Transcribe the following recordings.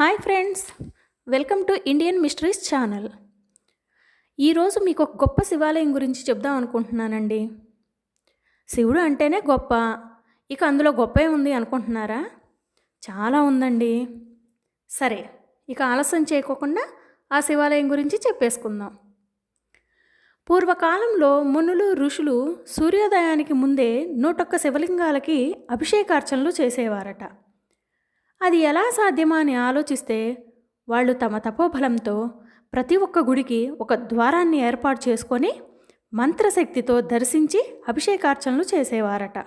Hi friends welcome to Indian mysteries channel. ఈరోజు మీకు ఒక గొప్ప శివాలయం గురించి చెప్దాం అనుకుంటున్నానండి. శివుడు అంటేనే గొప్ప ఇక అందులో గొప్పే ఉంది అనుకుంటున్నారా? చాలా ఉందండి. సరే ఇక ఆలస్యం చేయకోకుండా ఆ శివాలయం గురించి చెప్పేసుకుందాం. పూర్వకాలంలో మునులు ఋషులు సూర్యోదయానికి ముందే నూటొక్క శివలింగాలకి అభిషేకార్చనలు చేసేవారట. అది ఎలా సాధ్యమా అని ఆలోచిస్తే వాళ్ళు తమ తపోబలంతో ప్రతి ఒక్క గుడికి ఒక ద్వారాన్ని ఏర్పాటు చేసుకొని మంత్రశక్తితో దర్శించి అభిషేకార్చనలు చేసేవారట.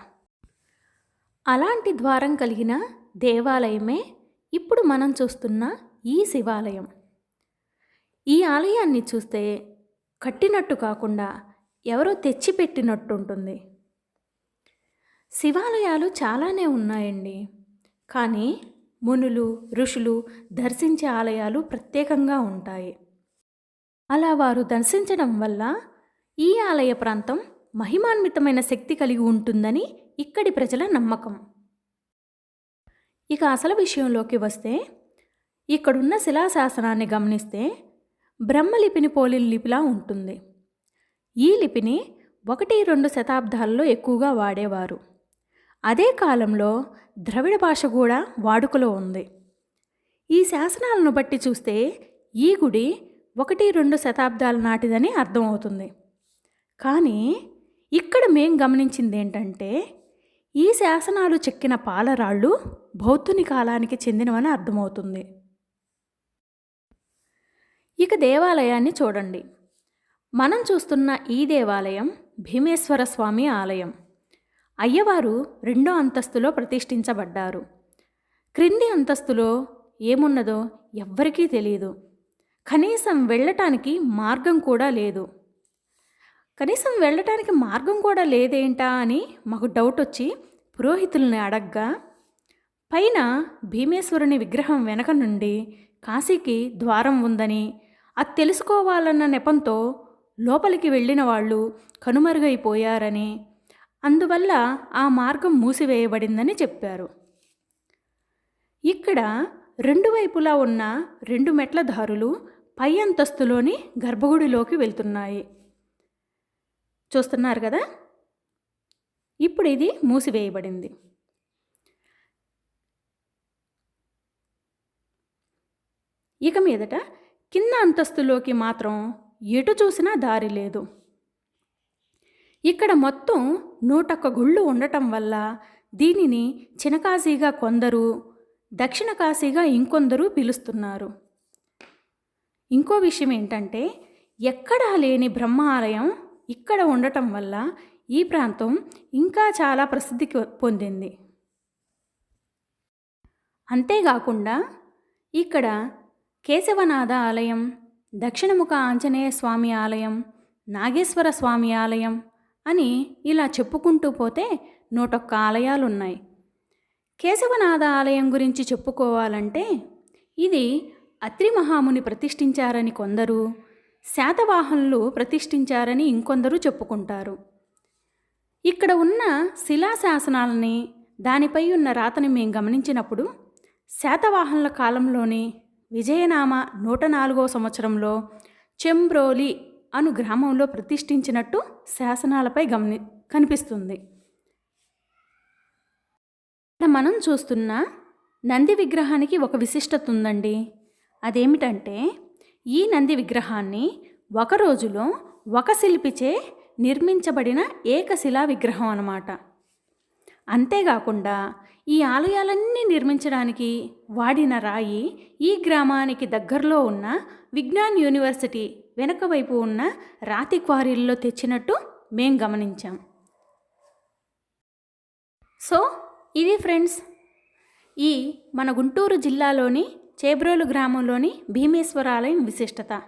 అలాంటి ద్వారం కలిగిన దేవాలయమే ఇప్పుడు మనం చూస్తున్న ఈ శివాలయం. ఈ ఆలయాన్ని చూస్తే కట్టినట్టు కాకుండా ఎవరో తెచ్చిపెట్టినట్టుంటుంది. శివాలయాలు చాలానే ఉన్నాయండి. కానీ మునులు ఋషులు దర్శించే ఆలయాలు ప్రత్యేకంగా ఉంటాయి. అలా వారు దర్శించడం వల్ల ఈ ఆలయ ప్రాంతం మహిమాన్వితమైన శక్తి కలిగి ఉంటుందని ఇక్కడి ప్రజల నమ్మకం. ఇక అసలు విషయంలోకి వస్తే ఇక్కడున్న శిలాశాసనాన్ని గమనిస్తే బ్రహ్మలిపిని పోలిన లిపిలా ఉంటుంది. ఈ లిపిని ఒకటి రెండు శతాబ్దాల్లో ఎక్కువగా వాడేవారు. అదే కాలంలో ద్రవిడ భాష కూడా వాడుకలో ఉంది. ఈ శాసనాలను బట్టి చూస్తే ఈ గుడి ఒకటి రెండు శతాబ్దాల నాటిదని అర్థమవుతుంది కానీ ఇక్కడ మేం గమనించింది ఏంటంటే ఈ శాసనాలు చెక్కిన పాలరాళ్ళు బౌద్ధుని కాలానికి చెందినవని అర్థమవుతుంది. ఇక దేవాలయాన్ని చూడండి. మనం చూస్తున్న ఈ దేవాలయం భీమేశ్వర స్వామి ఆలయం. అయ్యవారు రెండో అంతస్తులో ప్రతిష్ఠించబడ్డారు. క్రింది అంతస్తులో ఏమున్నదో ఎవ్వరికీ తెలియదు కనీసం వెళ్ళటానికి మార్గం కూడా లేదు. కనీసం వెళ్ళటానికి మార్గం కూడా లేదేంటా అని మాకు డౌట్ వచ్చి పురోహితుల్ని అడగ్గా పైన భీమేశ్వరుని విగ్రహం వెనక నుండి కాశీకి ద్వారం ఉందని అది తెలుసుకోవాలన్న నెపంతో లోపలికి వెళ్ళిన వాళ్ళు కనుమరుగైపోయారని అందువల్ల ఆ మార్గం మూసివేయబడిందని చెప్పారు. ఇక్కడ రెండు వైపులా ఉన్న రెండు మెట్ల దారులు పై అంతస్తులోని గర్భగుడిలోకి వెళ్తున్నాయి. చూస్తున్నారు కదా? ఇప్పుడు ఇది మూసివేయబడింది. ఇక మీదట కింద అంతస్తులోకి మాత్రం ఎటు చూసినా దారి లేదు. ఇక్కడ మొత్తం నూటొక్క గుళ్ళు ఉండటం వల్ల దీనిని చినకాశీగా కొందరు దక్షిణ కాశీగా ఇంకొందరు పిలుస్తున్నారు. ఇంకో విషయం ఏంటంటే ఎక్కడా లేని బ్రహ్మ ఆలయం ఇక్కడ ఉండటం వల్ల ఈ ప్రాంతం ఇంకా చాలా ప్రసిద్ధి పొందింది. అంతేకాకుండా ఇక్కడ కేశవనాథ ఆలయం దక్షిణముఖ ఆంజనేయ స్వామి ఆలయం నాగేశ్వర స్వామి ఆలయం అని ఇలా చెప్పుకుంటూ పోతే నూటొక్క ఆలయాలు ఉన్నాయి కేశవనాథ ఆలయం గురించి చెప్పుకోవాలంటే ఇది అత్రి మహాముని ప్రతిష్ఠించారని కొందరు శాతవాహనులు ప్రతిష్ఠించారని ఇంకొందరు చెప్పుకుంటారు. ఇక్కడ ఉన్న శిలాశాసనాలని దానిపై ఉన్న రాతని మేము గమనించినప్పుడు శాతవాహనుల కాలంలోని విజయనామ నూట నాలుగో సంవత్సరంలో చెంబ్రోలి అను గ్రామంలో ప్రతిష్ఠించినట్టు శాసనాలపై గమని కనిపిస్తుంది. ఇక్కడ మనం చూస్తున్న నంది విగ్రహానికి ఒక విశిష్టత ఉందండి. అదేమిటంటే ఈ నంది విగ్రహాన్ని ఒక రోజులో ఒక శిల్పిచే నిర్మించబడిన ఏకశిలా విగ్రహం అన్నమాట. అంతేకాకుండా ఈ ఆలయాలన్నీ నిర్మించడానికి వాడిన రాయి ఈ గ్రామానికి దగ్గరలో ఉన్న విజ్ఞాన్ యూనివర్సిటీ వెనక వైపు ఉన్న రాతి క్వారీల్లో తెచ్చినట్టు మేం గమనించాం. సో ఇది ఫ్రెండ్స్. ఈ మన గుంటూరు జిల్లాలోని చేబ్రోలు గ్రామంలోని భీమేశ్వర ఆలయం విశిష్టత.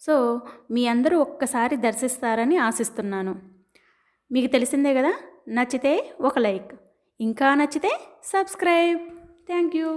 సో మీ అందరూ ఒక్కసారి దర్శిస్తారని ఆశిస్తున్నాను. మీకు తెలిసిందే కదా? నచ్చితే ఒక లైక్. ఇంకా నచ్చితే సబ్స్క్రైబ్. Thank you.